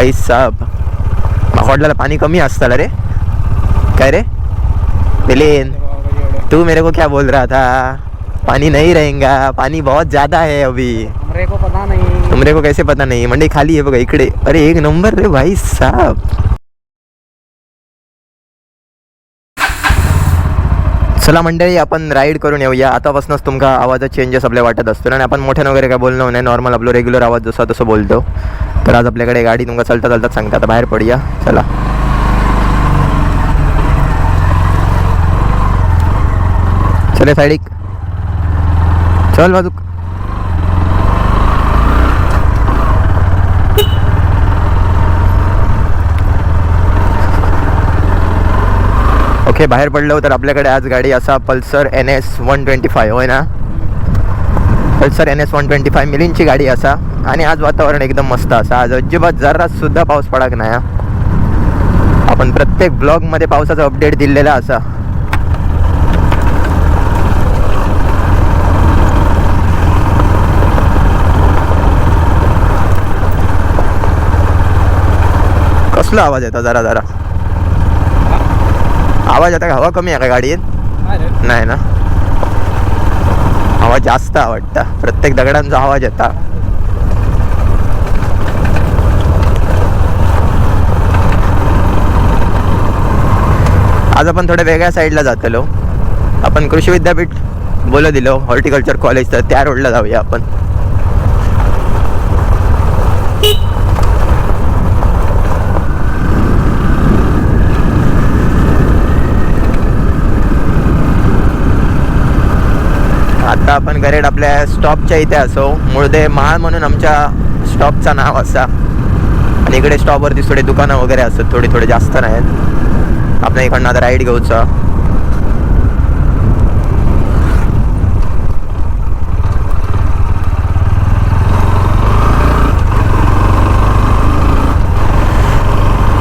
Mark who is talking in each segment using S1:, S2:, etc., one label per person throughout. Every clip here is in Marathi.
S1: भाई साहब हॉटला पाणी कमी असतं रे? काय रे? दिलीन तू मेरे को क्या बोल रहा था? पानी नहीं रहेगा पानी बहुत ज्यादा है अभी।
S2: हमरे को पता नहीं।
S1: तुमरे को कैसे पता नाही? मंडई खाली आहे बघा इकडे। अरे एक नंबर रे भाई साहब। चला मंडळी आपण राईड करून येऊया. आतापासूनच तुमका आवाजात चेंजेस आपल्या वाटत असतो आणि आपण मोठ्यानं वगैरे काय बोलणं नाही. नॉर्मल आपलं रेग्युलर आवाज जसा तसं बोलतो. तर आज आपल्याकडे गाडी तुमका चलता चलता सांगता आता बाहेर पडूया. चला. चले साईडिक चल बाजूक. ओके बाहेर पडलो तर आपल्याकडे आज गाडी असा Pulsar N S one twenty five होय ना? Pulsar N S one twenty five मिलींची गाडी असा. आणि आज वातावरण एकदम मस्त असा. आज अजिबात जरा सुद्धा पाऊस पडाक नाही. आपण प्रत्येक ब्लॉगमध्ये पावसाचा अपडेट दिलेला असा. कसला आवाज येतो जरा जरा? आवाज आता हवा कमी आहे का गाडीत? नाही ना? आवाज जास्त आवडता. प्रत्येक दगडांचा आवाज येता. आज आपण थोड्या वेगळ्या साईडला जातलो. आपण कृषी विद्यापीठ बोलत दिलो हॉर्टिकल्चर कॉलेज तर त्या रोडला जाऊया आपण. आता आपण गरेड आपल्या स्टॉपच्या इथे असो. मुळदे महाळ म्हणून आमच्या स्टॉपचा नाव असा. आणि इकडे स्टॉपवरती थोडे दुकानं वगैरे असतात थोडी थोडे जास्त नाहीत. आपल्या इकडनं आता राईड घेऊचा.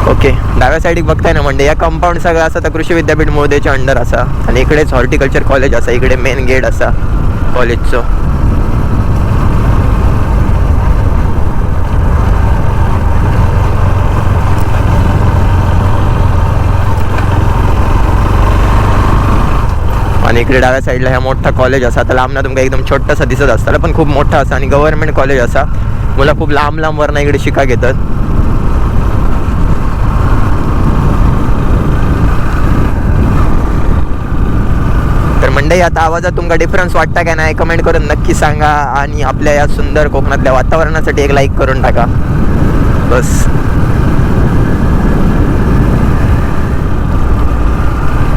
S1: ओके डाव्या सायडीक बघताय ना म्हणजे या कंपाऊंड सगळं असं तर कृषी विद्यापीठ मुळदेच्या अंडर असा. आणि इकडेच हॉर्टिकल्चर कॉलेज असा इकडे मेन गेट असा कॉलेजचं आणि इकडे डाव्या साईडला ह्या मोठा कॉलेज असा. तर लांब ना एकदम छोटासा दिसत असताना पण खूप मोठा असा आणि गव्हर्नमेंट कॉलेज असा. मुलं खूप लांब लांब वरनं इकडे शिका घेतात. तर मंडई आता आवाजात तुमका डिफरन्स वाटता काय नाही? कमेंट करून नक्की सांगा आणि आपल्या या सुंदर कोकणातल्या वातावरणासाठी एक लाईक करून टाका. बस.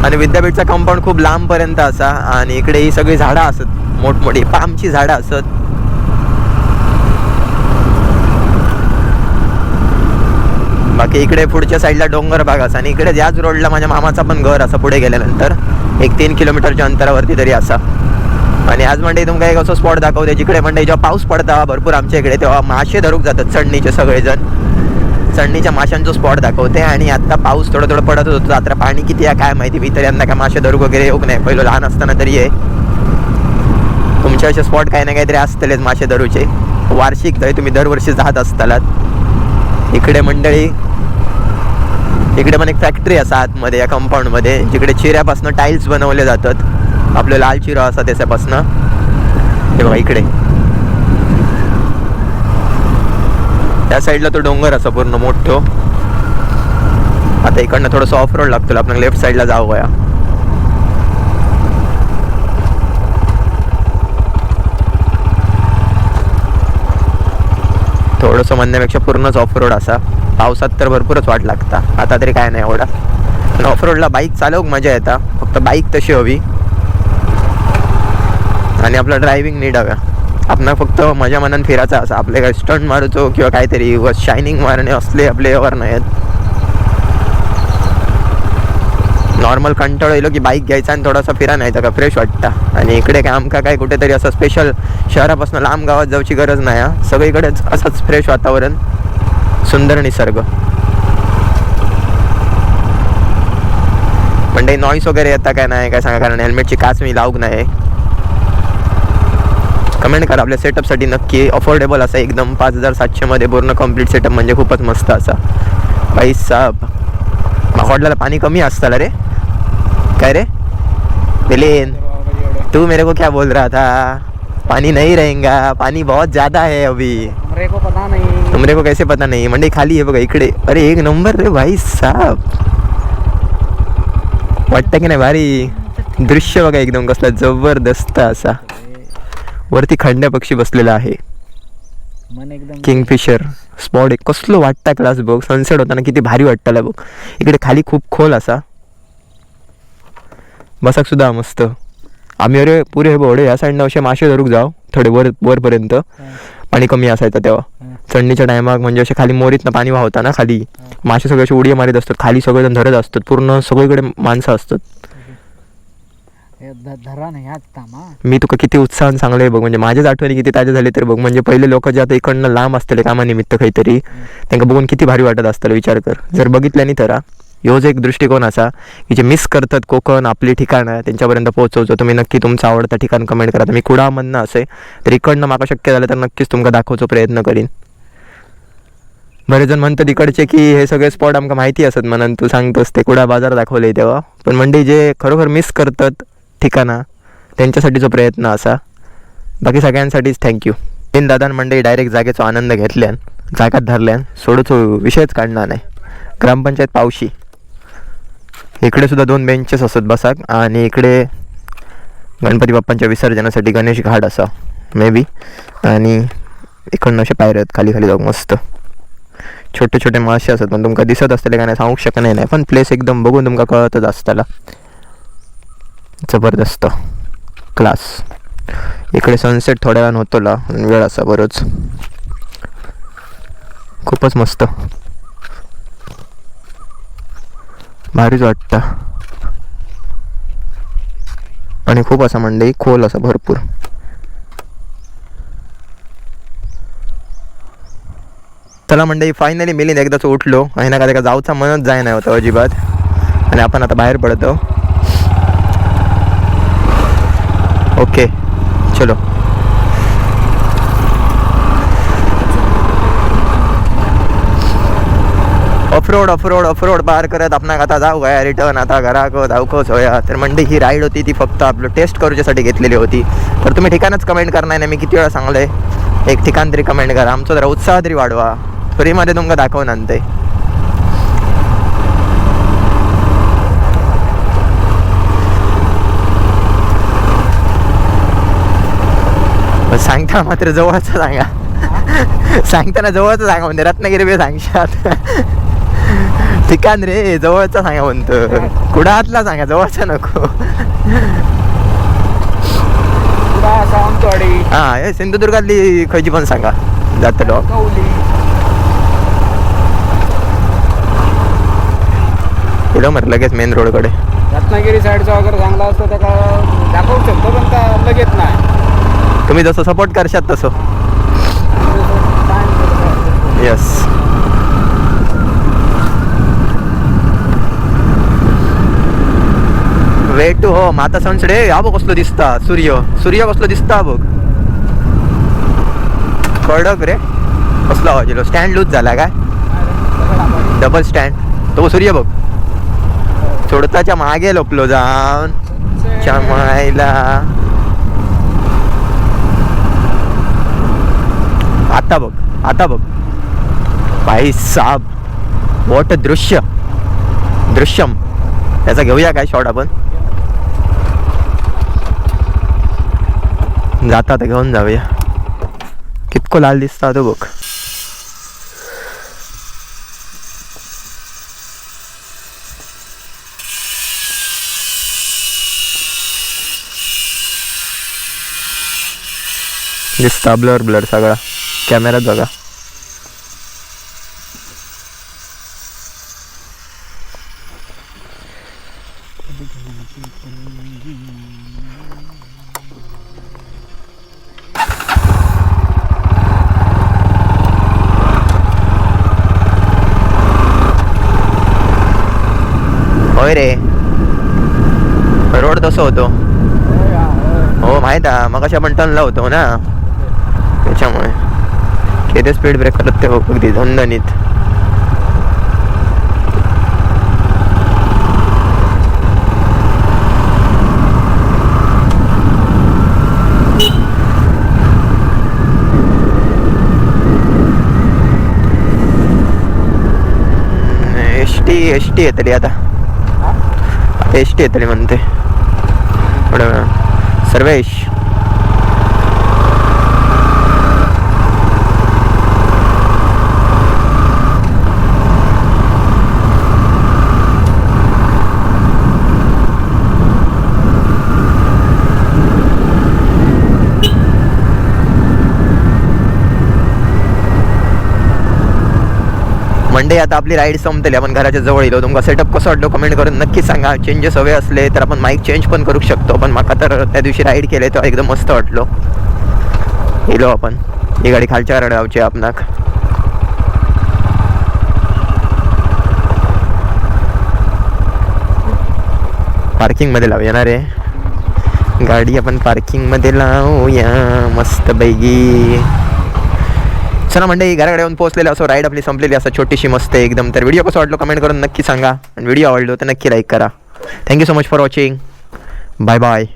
S1: आणि विद्यापीठचा कंपाऊंड खूप लांबपर्यंत असा आणि इकडे ही सगळी झाडं असत मोठमोठी पामची झाडं असत. बाकी इकडे पुढच्या साईडला डोंगर भाग असा आणि इकडे याच रोडला माझ्या मामाचा पण घर असं पुढे गेल्यानंतर एक तीन किलोमीटरच्या अंतरावरती तरी असा. आणि आज म्हणजे तुमका एक असं स्पॉट दाखवते जिकडे म्हणजे जेव्हा पाऊस पडता भरपूर आमच्या इकडे तेव्हा मासे धरूक जातात चढणीचे सगळेजण. चढणीच्या माशांचा स्पॉट दाखवते आणि आता पाऊस थोडं थोडं पडत होतो आता पाणी किती आहे काय माहिती मी तर काय मासे धरू वगैरे येऊ नाही पहिलं लहान असताना तरी आहे. तुमच्या असे स्पॉट काही ना काहीतरी असतलेच मासे धरूचे. वार्षिक तरी तुम्ही दरवर्षी जात असतालात. इकडे मंडळी इकडे पण एक फॅक्टरी असा आतमध्ये या कंपाऊंडमध्ये जिकडे चिऱ्यापासून टाईल्स बनवले जातात. आपलं लाल चिरा असा त्याच्यापासनं. हे बघा इकडे. त्या साईडला तो डोंगर असा पूर्ण मोठो आता इकडनं थोडंसं ऑफ रोड लागतो आपण लेफ्ट साईडला जाऊया. थोडंसं म्हणण्यापेक्षा पूर्णच ऑफ रोड असा. पावसात तर भरपूरच वाट लागता. आता तरी काय नाही एवढा. पण ऑफ रोडला बाईक चालवूक मजा येता. फक्त बाईक तशी हवी. आणि आपलं ड्रायव्हिंग नीट हव्या आपण फक्त मजा मनात फिरायचा असं आपले काय स्टंट मारूचो किंवा काहीतरी व शायनिंग मारणे असले आपले वर नाहीत नॉर्मल कंटाळ येलो की बाईक घ्यायचा आणि थोडासा फिरा नाही तर का फ्रेश वाटता. आणि इकडे काय आमका काय कुठेतरी असं स्पेशल शहरापासून लांब गावात जाऊची गरज नाही हा. सगळीकडेच असंच फ्रेश वातावरण सुंदर निसर्ग. म्हणजे नॉईस वगैरे येता काय नाही काय सांगा कारण हेल्मेटची काच मी लावूक नाही. कमेंट करा. आपल्या सेटअपसाठी नक्की अफोर्डेबल असा एकदम पाच हजार सातशेमध्ये पूर्ण कंप्लीट सेटअप म्हणजे खूपच मस्त असा. भाई साहब हॉटेलला पाणी कमी असतं रे. काय रे? दिलेन तू मेरे को क्या बोल रहा था? पानी नहीं रहेगा. पानी बहुत ज़्यादा है अभी.
S2: हमरे को पता नहीं.
S1: तुमरे को कैसे पता नाही? मंडई खाली आहे बघा इकडे. अरे एक नंबर रे भाई साहब वाटतं की नाही भारी. दृश्य बघा एकदम कसला जबरदस्त असा. वरती खंड्या पक्षी बसलेला आहे.
S2: मन एकदम
S1: किंगफिशर स्पॉट एक कसलो वाटता क्लास बघ. सनसेट होताना किती भारी वाटताला बघ. इकडे खाली खूप खोल असा. बसाक सुद्धा मस्त. आम्ही अरे पुरे हे बोडे या साईडनं असे मासे धरूक जाव थोडे वर वरपर्यंत. पाणी कमी असायचं तेव्हा. चढणीच्या टायमाक म्हणजे असे खाली मोरीतनं पाणी वाहता ना खाली मासे सगळे असे उडी मारीत असतात. खाली सगळेजण धरत असतात. पूर्ण सगळीकडे माणसं असतात. मी तुका किती उत्साहान सांगले बघ म्हणजे माझ्याच आठवणी किती ताज्या झाले तर बघ म्हणजे पहिले लोक जे आता इकडनं लांब असतले कामानिमित्त काहीतरी त्यांना बघून किती भारी वाटत असतं विचार कर. जर बघितल्यानी तर हा, ह्योच एक दृष्टिकोन असा की जे मिस करतात कोकण आपली ठिकाणं त्यांच्यापर्यंत पोहोचवतो तुम्ही नक्की तुमचं आवडतं ठिकाण कमेंट करा. तर मी कुडामधनं असे तर इकडनं माका शक्य झालं तर नक्कीच तुमका दाखवतो प्रयत्न करीन. बरेच जण म्हणतात इकडचे की हे सगळे स्पॉट आमका माहिती असत म्हणून तू सांगतोस ते कुडा बाजार दाखवले तेव्हा. पण म्हणजे जे खरोखर मिस करतात ठिकाणा. त्यांच्यासाठीचा प्रयत्न असा. बाकी सगळ्यांसाठीच थँक्यू तीन दादान मंडळी डायरेक्ट जागेचा आनंद घेतल्यान जागात धरल्यान सोडूचो विषयच काढणार नाही. ग्रामपंचायत पावशी. इकडे सुद्धा दोन बेंचेस असत बसाक आणि इकडे गणपती बाप्पांच्या विसर्जनासाठी गणेश घाट असा मे बी आणि इकडनं असे पायऱ्या आहेत खाली खाली जाऊ मस्त. छोटे छोटे मासे असतात पण तुमका दिसत असतले काय नाही सांगू शकत नाही पण प्लेस एकदम बघून तुमका कळतच असताला. जबरदस्त. क्लास. इकडे सनसेट थोड्या वेळानं होतोला वेळ असा बरोच. खूपच मस्त. भारीच वाटतं. आणि खूप असा मंडई खोल असा भरपूर. चला मंडई फायनली मिलीन एकदाच उठलो. आणि ना का जाऊचा मनच जाय नाही होतं अजिबात. आणि आपण आता बाहेर पडतो. ओके चलो. ऑफरोड ऑफरोड ऑफरोड पार करत आपण आता जाऊ काय रिटर्न आता घराक धावकोच होया. तर म्हणजे ही राईड होती ती फक्त आपलं टेस्ट करूच्यासाठी घेतलेली होती. तर तुम्ही ठिकाणच कमेंट करणार नाही मी किती वेळा सांगले एक ठिकाण तरी कमेंट करा. आमचा जरा उत्साह तरी वाढवा. फ्रीमध्ये तुमका दाखवून आणते सांगता मात्र जवळचं सांगा. सांगताना जवळचं सांगा म्हणते रत्नागिरी बी सांगशात. ठिकाण रे जवळचा सांगा म्हणतो. कुडातला सांगा जवळचा नको. हा हे सिंधुदुर्गातली खयची पण सांगा. जात
S2: कौली
S1: पुढं मर लगेच मेन रोडकडे
S2: रत्नागिरी साईडचा वगैरे चांगला असतो त्याला दाखवू शकतो पण त्या लगेच नाही.
S1: तुम्ही जसं सपोर्ट करशात तसं. येस वे टू होम आता सनसेट ए हा बघ कसलो दिसता सूर्य. सूर्य कसलो दिसता बघ. कडक रे? कसलो आवाज स्टँड लूज झाला काय? डबल स्टँड तो सूर्य बघ. सोडताच्या मागे लपलो जाऊन. चमायला. आता बघ आता बघ. भाई साब वॉट दृश्य. दृश्यम. त्याचा घेऊया काय शॉट आपण? जाता तर घेऊन जाऊया. कितको लाल दिसता तो बघ. दिसता ब्लर ब्लर सगळा. कॅमेरात बघा होय रे. रोड तसं होतो. हो माहीत आहे. मग अशा पण टर्न लावतो ना. त्याच्यामुळे. किती स्पीड ब्रेक करत ते अगदी झणझणीत एस टी एस टी येतली आता. एस टी येतली म्हणते. सर्वेश. मंडे आता आपली राईड संपतली. आपण घराच्या जवळ येलो तुमका सेटअप कसं वाटलो कमेंट करून नक्की सांगा. चेंजेस हवे असले तर आपण माईक चेंज पण करू शकतो. पण माका तर त्या दिवशी राईड केले तर एकदम मस्त वाटलो. येलो आपण. ही गाडी खालच्या रडावची आपणाक. पार्किंगमध्ये लावूया ना रे गाडी आपण पार्किंगमध्ये लावूया. मस्त बैगी चला म्हणजे घराकडे येऊन पोहोचलेले असो राईड आपली संपलेली असं छोटीशी मस्त एकदम. तर व्हिडिओ कसं वाटलो कमेंट करून नक्की सांगा. आणि व्हिडिओ आवडलो तर नक्की लाईक करा. Thank you so much for watching bye bye